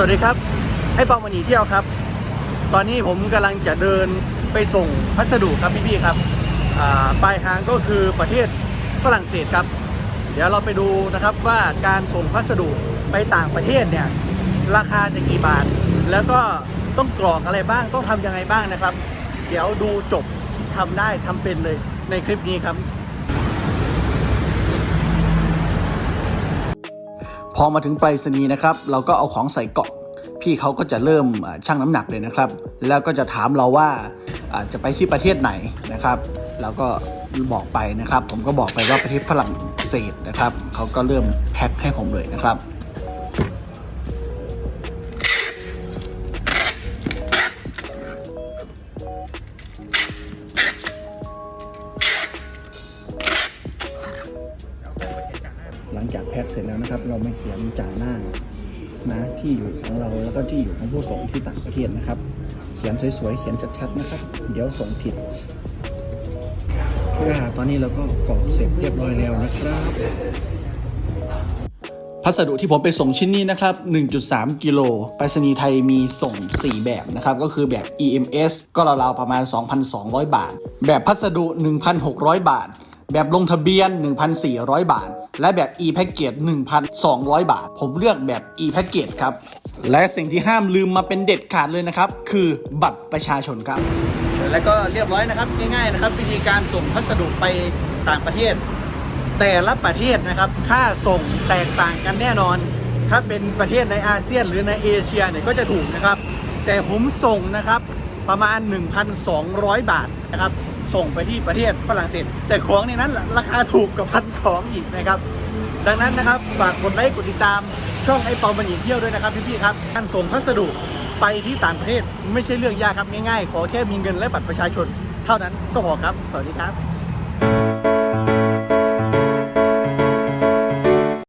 วัสดีครับ ให้ปองมันหนีเที่ยวครับ ตอนนี้ผมกำลังจะเดินไปส่งพัสดุครับพี่ๆครับปลายทางก็คือประเทศฝรั่งเศสครับ เดี๋ยวเราไปดูนะครับว่าการส่งพัสดุไปต่างประเทศเนี่ยราคาจะกี่บาท แล้วก็ต้องกรอกอะไรบ้างต้องทำยังไงบ้างนะครับ เดี๋ยวดูจบทำได้ทำเป็นเลยในคลิปนี้ครับ อมาถึงไปรษณีย์นะครับ เราก็เอาของใส่กล่องพี่เขาก็จะเริ่มอ่าชั่งน้ำหนักเลยนะครับ แล้วก็จะถามเราว่าอ่าจะไปที่ประเทศไหนนะครับ แล้วก็บอกไปนะครับ ผมก็บอกไปว่าประเทศฝรั่งเศสนะครับเขาก็เริ่มแพ็คให้ผมเลยนะครับ หลังจากแพ็คเสร็จแล้วนะครับ เรามาเขียนจ่าหน้านะที่อยู่ของเราแล้วก็ที่อยู่ของผู้ส่งที่ต่างประเทศนะครับ เขียนสวยๆเขียนชัดๆนะครับ เดี๋ยวส่งผิดอ่าตอนนี้เราก็กรอกเสร็จเรียบร้อยแล้วนะครับพัสดุที่ผมไปส่งชิ้นนี้นะครับ 1.3 กิโลไปรษณีย์ไทยมีส่ง 4 แบบนะครับ ก็คือแบบ EMS ก็ราวๆประมาณ 2,200 บาท แบบพัสดุ 1,600 บาท แบบลงทะเบียน 1,400 บาท และแบบ e-package 1,200 บาท ผมเลือกแบบ e-package ครับ และสิ่งที่ห้ามลืมมาเป็นเด็ดขาดเลยนะครับ คือบัตรประชาชนครับ แล้วก็เรียบร้อยนะครับง่ายๆนะครับวิธีการส่งพัสดุไปต่างประเทศ แต่ละประเทศนะครับ ค่าส่งแตกต่างกันแน่นอน ถ้าเป็นประเทศในอาเซียนหรือในเอเชียเนี่ยก็จะถูกนะครับ แต่ผมส่งนะครับประมาณ 1,200 บาทนะครับ ส่งไปที่ประเทศฝรั่งเศส แต่ของในนั้นราคาถูกกว่าพันสองอีกนะครับ ดังนั้นนะครับฝากกดไลค์กดติดตามช่องไอ้เปาบันหนีเที่ยวด้วยนะครับพี่ๆครับการส่งพัสดุไปที่ต่างประเทศไม่ใช่เรื่องยากครับง่ายๆ ขอแค่มีเงินและบัตรประชาชน เท่านั้นก็พอครับ สวัสดีครับ